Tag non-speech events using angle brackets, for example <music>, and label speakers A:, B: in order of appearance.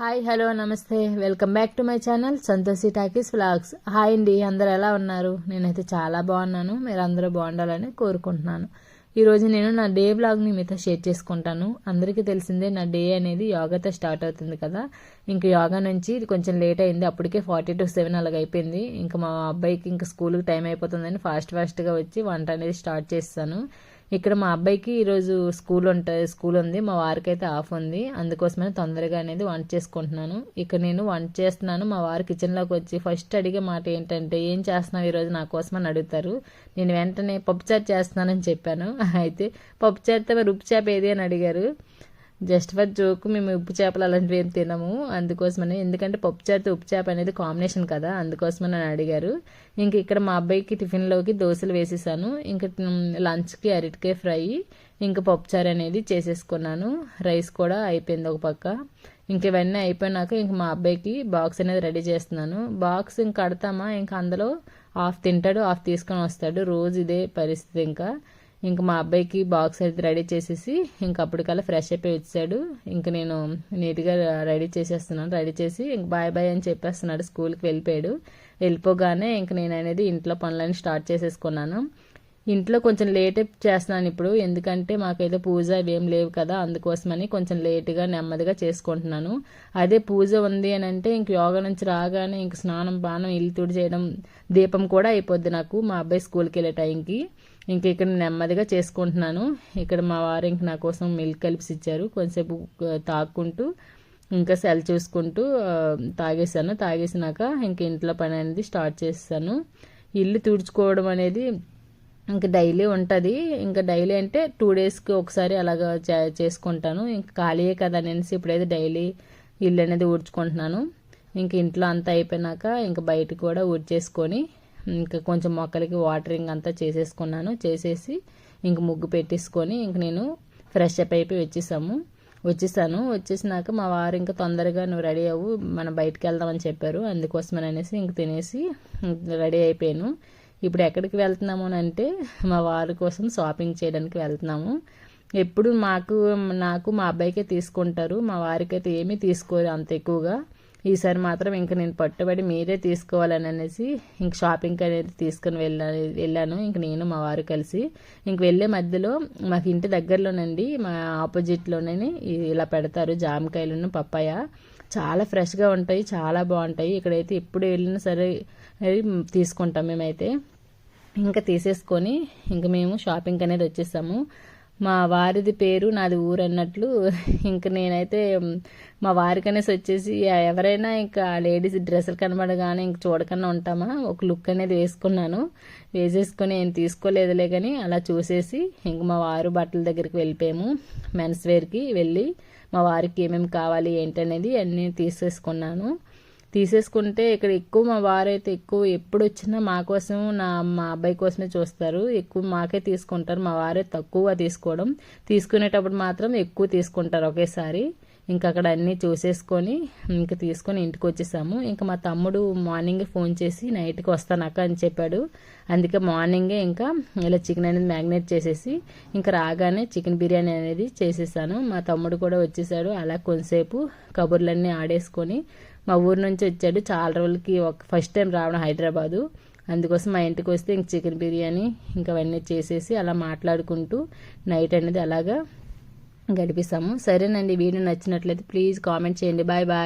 A: Hi hello నమస్తే. Welcome back to my channel Santoshi talkies vlogs. Hi అండి అందరు ఎలా ఉన్నారు? నేనైతే చాలా బాగున్నాను. మీరు అందరూ బాగుండాలని కోరుకుంటున్నాను. ఈరోజు నేను నా డే వ్లాగ్ని మీతో షేర్ చేసుకుంటాను. అందరికీ తెలిసిందే నా డే అనేది యోగాతో స్టార్ట్ అవుతుంది కదా. ఇంక యోగా నుంచి కొంచెం లేట్ అయింది. అప్పటికే ఫార్టీ టు సెవెన్ అలాగ అయిపోయింది. ఇంకా మా అబ్బాయికి ఇంకా స్కూల్కి టైం అయిపోతుందని ఫాస్ట్ ఫాస్ట్గా వచ్చి వంట అనేది స్టార్ట్ చేస్తాను. ఇక్కడ మా అబ్బాయికి ఈరోజు స్కూల్ ఉంటుంది స్కూల్ ఉంది. మా వారికి అయితే ఆఫ్ ఉంది. అందుకోసమే తొందరగా అనేది వంట చేసుకుంటున్నాను. ఇక్కడ నేను వంట చేస్తున్నాను. మా వారు కిచెన్లోకి వచ్చి ఫస్ట్ అడిగే మాట ఏంటంటే ఏం చేస్తున్నావు ఈరోజు నా కోసం అని అడుగుతారు. నేను వెంటనే పప్పుచారు చేస్తున్నానని చెప్పాను. <laughs> అయితే పప్పుచారుతో మరి చేప ఏది? అని అడిగారు. జస్ట్ ఫర్ జోకు మేము ఉప్పు చేపలు అలాంటివి ఏం తినము. అందుకోసమని ఎందుకంటే పప్పు చేపతో ఉప్పు చేప అనేది కాంబినేషన్ కదా అందుకోసమని అని అడిగారు. ఇంక ఇక్కడ మా అబ్బాయికి టిఫిన్లోకి దోశలు వేసేసాను. ఇంక లంచ్కి అరటికాయ ఫ్రై ఇంకా పప్పుచారు అనేది చేసేసుకున్నాను. రైస్ కూడా అయిపోయింది ఒక పక్క. ఇంక ఇవన్నీ అయిపోయినాక ఇంక మా అబ్బాయికి బాక్స్ అనేది రెడీ చేస్తున్నాను. బాక్స్ ఇంక కడతామా? ఇంకా అందులో హాఫ్ తింటాడు హాఫ్ తీసుకొని వస్తాడు. రోజు ఇదే పరిస్థితి ఇంకా. ఇంకా మా అబ్బాయికి బాక్స్ అయితే రెడీ చేసేసి ఇంక అప్పటికల్లా ఫ్రెష్ అయిపోయి వచ్చాడు. ఇంక నేను నీట్గా రెడీ చేసేస్తున్నాను. రెడీ చేసి ఇంక బాయ్ బాయ్ అని చెప్పేస్తున్నాడు. స్కూల్కి వెళ్ళిపోయాడు. వెళ్ళిపోగానే ఇంక నేను అనేది ఇంట్లో పనులని స్టార్ట్ చేసేసుకున్నాను. ఇంట్లో కొంచెం లేట్ చేస్తున్నాను ఇప్పుడు. ఎందుకంటే మాకైతే పూజ ఏం లేవు కదా అందుకోసమని కొంచెం లేటుగా నెమ్మదిగా చేసుకుంటున్నాను. అదే పూజ ఉంది అని అంటే ఇంక యోగా నుంచి రాగానే ఇంక స్నానం పానం ఇల్లు తుడి చేయడం దీపం కూడా అయిపోద్ది నాకు మా అబ్బాయి స్కూల్కి వెళ్ళే టైంకి. ఇంక ఇక్కడ నెమ్మదిగా చేసుకుంటున్నాను. ఇక్కడ మా వారు ఇంక నా కోసం మిల్క్ కలిపిసి ఇచ్చారు. కొంచెంసేపు తాక్కుంటూ ఇంకా సెల్ చూసుకుంటూ తాగేసాను తాగేసినాక ఇంక ఇంట్లో పని అనేది స్టార్ట్ చేస్తాను. ఇల్లు తుడుచుకోవడం అనేది ఇంకా డైలీ ఉంటుంది. ఇంకా డైలీ అంటే టూ డేస్కి ఒకసారి అలాగా చేసుకుంటాను. ఇంకా ఖాళీయే కదా అనేసి ఇప్పుడైతే డైలీ ఇల్లు అనేది ఊడ్చుకుంటున్నాను. ఇంక ఇంట్లో అంతా అయిపోయినాక ఇంకా బయట కూడా ఊడ్చేసుకొని ఇంకా కొంచెం మొక్కలకి వాటరింగ్ అంతా చేసేసుకున్నాను. చేసేసి ఇంక ముగ్గు పెట్టేసుకొని ఇంక నేను ఫ్రెష్ అప్ అయిపోయి వచ్చేసాము. వచ్చేసాను. వచ్చేసినాక మా వారు ఇంకా తొందరగా నువ్వు రెడీ అవ్వు మనం బయటకు వెళ్దామని చెప్పారు. అందుకోసమని అనేసి ఇంక తినేసి రెడీ అయిపోయాను. ఇప్పుడు ఎక్కడికి వెళ్తున్నాము అని అంటే మా వారి కోసం షాపింగ్ చేయడానికి వెళ్తున్నాము. ఎప్పుడు మాకు నాకు మా అబ్బాయికే తీసుకుంటారు మా వారికి అయితే ఏమీ తీసుకోరు అంత ఎక్కువగా. ఈసారి మాత్రం ఇంక నేను పట్టుబడి మీరే తీసుకోవాలని అనేసి ఇంక షాపింగ్కి అనేది తీసుకుని వెళ్ళా వెళ్ళాను. ఇంక నేను మా వారు కలిసి ఇంక వెళ్ళే మధ్యలో మాకు ఇంటి దగ్గరలోనండి మా ఆపోజిట్లోనే ఇలా పెడతారు జామకాయలను పప్పాయ. చాలా ఫ్రెష్గా ఉంటాయి చాలా బాగుంటాయి. ఇక్కడైతే ఎప్పుడు వెళ్ళినా సరే తీసుకుంటాం మేమైతే. ఇంకా తీసేసుకొని ఇంక మేము షాపింగ్ అనేది వచ్చేసాము. మా వారిది పేరు నాది ఊరు అన్నట్లు ఇంక నేనైతే మా వారికనేసి వచ్చేసి ఎవరైనా ఇంకా లేడీస్ డ్రెస్సులు కనబడగానే ఇంక చూడకుండా ఉంటామా? ఒక లుక్ అనేది వేసుకున్నాను. వేసేసుకొని ఏం తీసుకోలేదులే కానీ అలా చూసేసి ఇంక మా వారు బట్టల దగ్గరికి వెళ్ళిపోయాము. మెన్స్ వేర్కి వెళ్ళి మా వారికి ఏమేమి కావాలి ఏంటనేది అన్నీ తీసేసుకున్నాను. తీసేసుకుంటే ఇక్కడ ఎక్కువ మా వారైతే ఎక్కువ ఎప్పుడు వచ్చినా మా కోసం నా మా అబ్బాయి కోసమే చూస్తారు. ఎక్కువ మాకే తీసుకుంటారు. మా వారే తక్కువ తీసుకోవడం. తీసుకునేటప్పుడు మాత్రం ఎక్కువ తీసుకుంటారు ఒకేసారి. ఇంకా అక్కడ అన్నీ చూసేసుకొని ఇంకా తీసుకొని ఇంటికి వచ్చేసాము. ఇంకా మా తమ్ముడు మార్నింగే ఫోన్ చేసి నైట్కి వస్తాను అక్క అని చెప్పాడు. అందుకే మార్నింగే ఇంకా ఇలా చికెన్ అనేది మ్యాగ్నేట్ చేసేసి ఇంకా రాగానే చికెన్ బిర్యానీ అనేది చేసేసాను. మా తమ్ముడు కూడా వచ్చేసాడు. అలా కొంతసేపు కబుర్లన్నీ ఆడేసుకొని మా ఊరు నుంచి వచ్చాడు. చాలా రోజులకి ఒక ఫస్ట్ టైం రావడం హైదరాబాదు. అందుకోసం మా ఇంటికి వస్తే ఇంక చికెన్ బిర్యానీ ఇంకా అవన్నీ చేసేసి అలా మాట్లాడుకుంటూ నైట్ అనేది అలాగా గడిపిస్తాము సరేనండి వీడియో నచ్చినట్లయితే ప్లీజ్ కామెంట్ చేయండి. Bye bye.